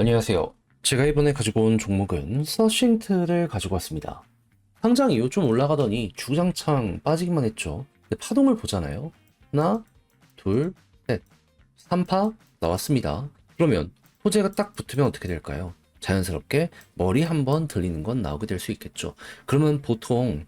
안녕하세요. 제가 이번에 가지고 온 종목은 서싱트를 가지고 왔습니다. 상장 이후 좀 올라가더니 주장창 빠지기만 했죠. 파동을 보잖아요. 하나, 둘, 셋. 3파 나왔습니다. 그러면 호재가 딱 붙으면 어떻게 될까요? 자연스럽게 머리 한번 들리는 건 나오게 될 수 있겠죠. 그러면 보통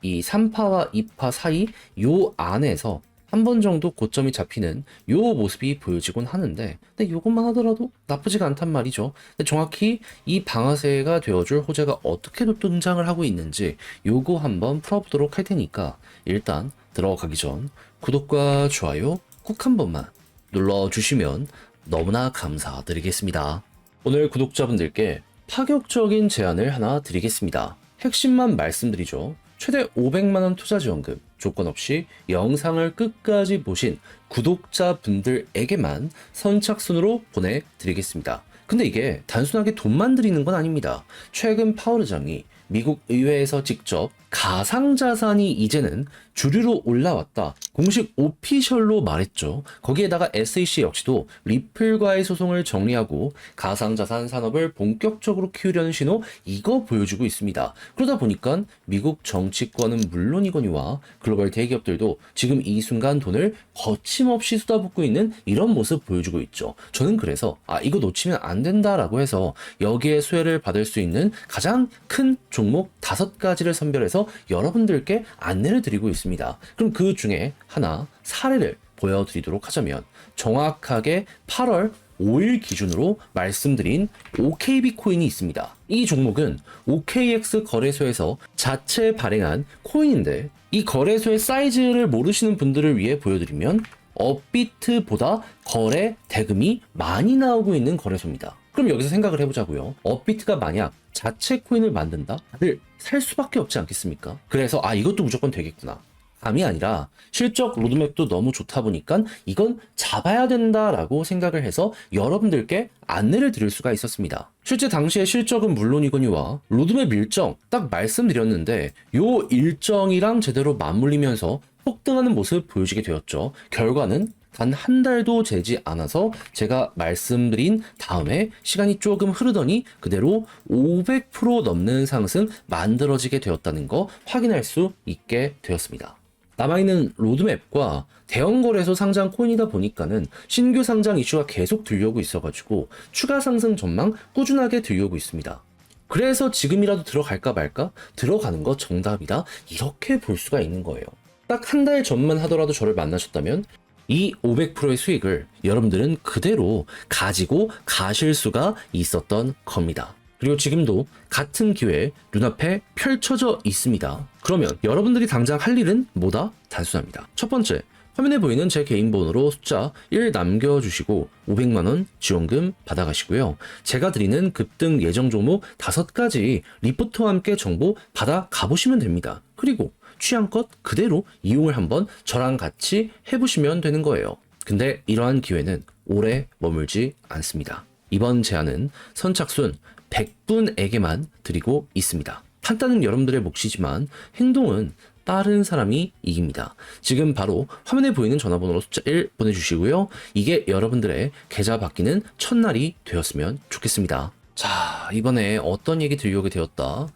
이 3파와 2파 사이 요 안에서 한 번 정도 고점이 잡히는 요 모습이 보여지곤 하는데 근데 요것만 하더라도 나쁘지가 않단 말이죠. 근데 정확히 이 방아쇠가 되어줄 호재가 어떻게 또 등장을 하고 있는지 요거 한번 풀어보도록 할 테니까 일단 들어가기 전 구독과 좋아요 꼭 한 번만 눌러주시면 너무나 감사드리겠습니다. 오늘 구독자분들께 파격적인 제안을 하나 드리겠습니다. 핵심만 말씀드리죠. 최대 500만원 투자 지원금, 조건 없이 영상을 끝까지 보신 구독자분들에게만 선착순으로 보내드리겠습니다. 근데 이게 단순하게 돈만 드리는 건 아닙니다. 최근 파워르장이 미국 의회에서 직접 가상자산이 이제는 주류로 올라왔다. 공식 오피셜로 말했죠. 거기에다가 SEC 역시도 리플과의 소송을 정리하고 가상자산 산업을 본격적으로 키우려는 신호 이거 보여주고 있습니다. 그러다 보니까 미국 정치권은 물론이거니와 글로벌 대기업들도 지금 이 순간 돈을 거침없이 쏟아붓고 있는 이런 모습 보여주고 있죠. 저는 그래서 아 이거 놓치면 안 된다라고 해서 여기에 수혜를 받을 수 있는 가장 큰 종목 다섯 가지를 선별해서 여러분들께 안내를 드리고 있습니다. 그럼 그 중에 하나 사례를 보여드리도록 하자면 정확하게 8월 5일 기준으로 말씀드린 OKB 코인이 있습니다. 이 종목은 OKX 거래소에서 자체 발행한 코인인데 이 거래소의 사이즈를 모르시는 분들을 위해 보여드리면 업비트보다 거래 대금이 많이 나오고 있는 거래소입니다. 그럼 여기서 생각을 해보자고요. 업비트가 만약 자체 코인을 만든다? 다들 살 수밖에 없지 않겠습니까? 그래서 아 이것도 무조건 되겠구나. 감이 아니라 실적 로드맵도 너무 좋다 보니까 이건 잡아야 된다라고 생각을 해서 여러분들께 안내를 드릴 수가 있었습니다. 실제 당시의 실적은 물론이거니와 로드맵 일정 딱 말씀드렸는데 요 일정이랑 제대로 맞물리면서 폭등하는 모습 보여지게 되었죠. 결과는 단 한 달도 되지 않아서 제가 말씀드린 다음에 시간이 조금 흐르더니 그대로 500% 넘는 상승 만들어지게 되었다는 거 확인할 수 있게 되었습니다. 남아있는 로드맵과 대형 거래소 상장 코인이다 보니까는 신규 상장 이슈가 계속 들려오고 있어가지고 추가 상승 전망 꾸준하게 들려오고 있습니다. 그래서 지금이라도 들어갈까 말까? 들어가는 거 정답이다. 이렇게 볼 수가 있는 거예요. 딱 한 달 전만 하더라도 저를 만나셨다면 이 500%의 수익을 여러분들은 그대로 가지고 가실 수가 있었던 겁니다. 그리고 지금도 같은 기회 눈앞에 펼쳐져 있습니다. 그러면 여러분들이 당장 할 일은 뭐다? 단순합니다. 첫 번째, 화면에 보이는 제 개인 번호로 숫자 1 남겨주시고 500만원 지원금 받아가시고요. 제가 드리는 급등 예정 종목 5가지 리포트와 함께 정보 받아 가보시면 됩니다. 그리고 취향껏 그대로 이용을 한번 저랑 같이 해보시면 되는 거예요. 근데 이러한 기회는 오래 머물지 않습니다. 이번 제안은 선착순 100분에게만 드리고 있습니다. 판단은 여러분들의 몫이지만 행동은 빠른 사람이 이깁니다. 지금 바로 화면에 보이는 전화번호로 숫자 1 보내주시고요. 이게 여러분들의 계좌 바뀌는 첫날이 되었으면 좋겠습니다. 자, 이번에 어떤 얘기 들려오게 되었다.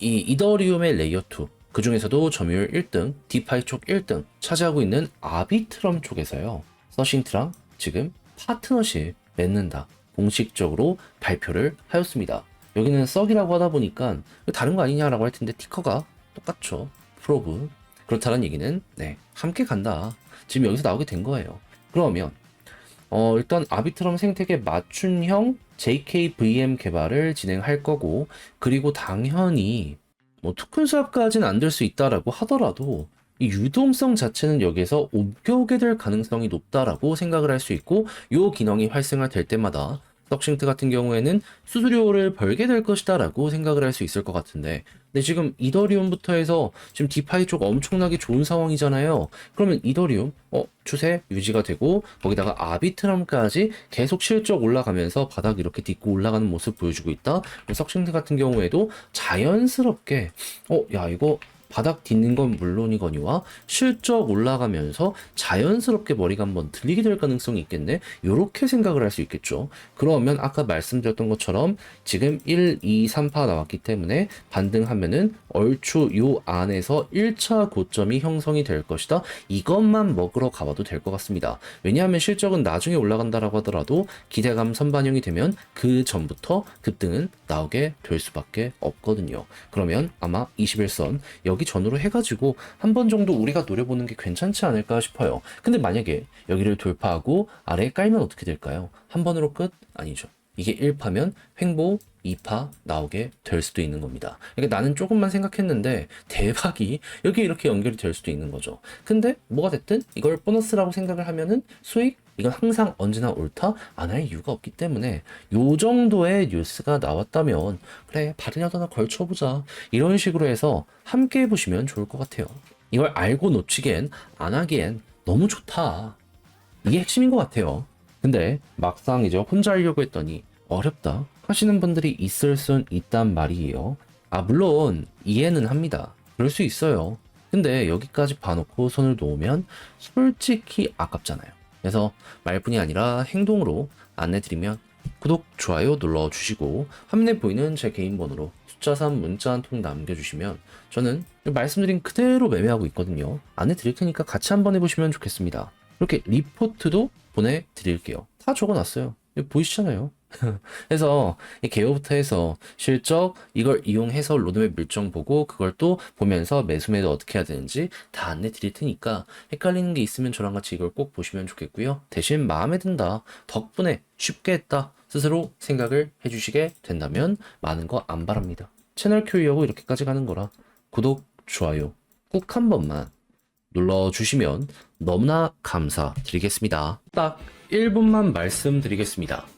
이 이더리움의 레이어 2, 그 중에서도 점유율 1등, 디파이 쪽 1등 차지하고 있는 아비트럼 쪽에서요. 서싱트랑 지금 파트너십 맺는다. 공식적으로 발표를 하였습니다. 여기는 썩이라고 하다 보니까 다른 거 아니냐라고 할 텐데 티커가 똑같죠. 프로브. 그렇다는 얘기는 네 함께 간다. 지금 여기서 나오게 된 거예요. 그러면 어, 일단 아비트럼 생태계 맞춤형 JKVM 개발을 진행할 거고 그리고 당연히 뭐 토큰 수합까지는 안 될 수 있다라고 하더라도 이 유동성 자체는 여기에서 옮겨오게 될 가능성이 높다라고 생각을 할 수 있고 요 기능이 활성화될 때마다 덕싱트 같은 경우에는 수수료를 벌게 될 것이다라고 생각을 할 수 있을 것 같은데 근데 지금 이더리움부터 해서 지금 디파이 쪽 엄청나게 좋은 상황이잖아요. 그러면 이더리움 어 추세 유지가 되고 거기다가 아비트럼까지 계속 실적 올라가면서 바닥 이렇게 딛고 올라가는 모습 보여주고 있다. 석싱트 같은 경우에도 자연스럽게 어 야 이거 바닥 딛는 건 물론이거니와 실적 올라가면서 자연스럽게 머리가 한번 들리게 될 가능성이 있겠네. 이렇게 생각을 할 수 있겠죠. 그러면 아까 말씀드렸던 것처럼 지금 1, 2, 3파 나왔기 때문에 반등하면은 얼추 요 안에서 1차 고점이 형성이 될 것이다. 이것만 먹으러 가봐도 될 것 같습니다. 왜냐하면 실적은 나중에 올라간다라고 하더라도 기대감 선반영이 되면 그 전부터 급등은 나오게 될 수밖에 없거든요. 그러면 아마 21선 여기 전후로 해가지고 한 번 정도 우리가 노려보는 게 괜찮지 않을까 싶어요. 근데 만약에 여기를 돌파하고 아래에 깔면 어떻게 될까요? 한 번으로 끝? 아니죠. 이게 1파면 횡보 2파 나오게 될 수도 있는 겁니다. 그러니까 나는 조금만 생각했는데 대박이 여기 이렇게 연결이 될 수도 있는 거죠. 근데 뭐가 됐든 이걸 보너스라고 생각을 하면은 수익 이건 항상 언제나 옳다 안 할 이유가 없기 때문에 요 정도의 뉴스가 나왔다면 그래 발이라도 하나 걸쳐보자 이런 식으로 해서 함께 해보시면 좋을 것 같아요. 이걸 알고 놓치기엔 안 하기엔 너무 좋다. 이게 핵심인 것 같아요. 근데 막상 이제 혼자 하려고 했더니 어렵다 하시는 분들이 있을 순 있단 말이에요. 아, 물론 이해는 합니다. 그럴 수 있어요. 근데 여기까지 봐놓고 손을 놓으면 솔직히 아깝잖아요. 그래서 말뿐이 아니라 행동으로 안내드리면 구독, 좋아요 눌러주시고 화면에 보이는 제 개인 번호로 숫자 3 문자 한 통 남겨주시면 저는 말씀드린 그대로 매매하고 있거든요. 안내드릴 테니까 같이 한번 해보시면 좋겠습니다. 이렇게 리포트도 보내드릴게요. 다 적어놨어요. 보이시잖아요. 그래서 이 개요부터 해서 실적 이걸 이용해서 로드맵 일정 보고 그걸 또 보면서 매수 매도 어떻게 해야 되는지 다 안내 드릴 테니까 헷갈리는 게 있으면 저랑 같이 이걸 꼭 보시면 좋겠고요. 대신 마음에 든다. 덕분에 쉽게 했다. 스스로 생각을 해주시게 된다면 많은 거 안 바랍니다. 채널 큐이하고 이렇게까지 가는 거라 구독, 좋아요 꼭한 번만 눌러주시면 너무나 감사드리겠습니다. 딱 1분만 말씀드리겠습니다.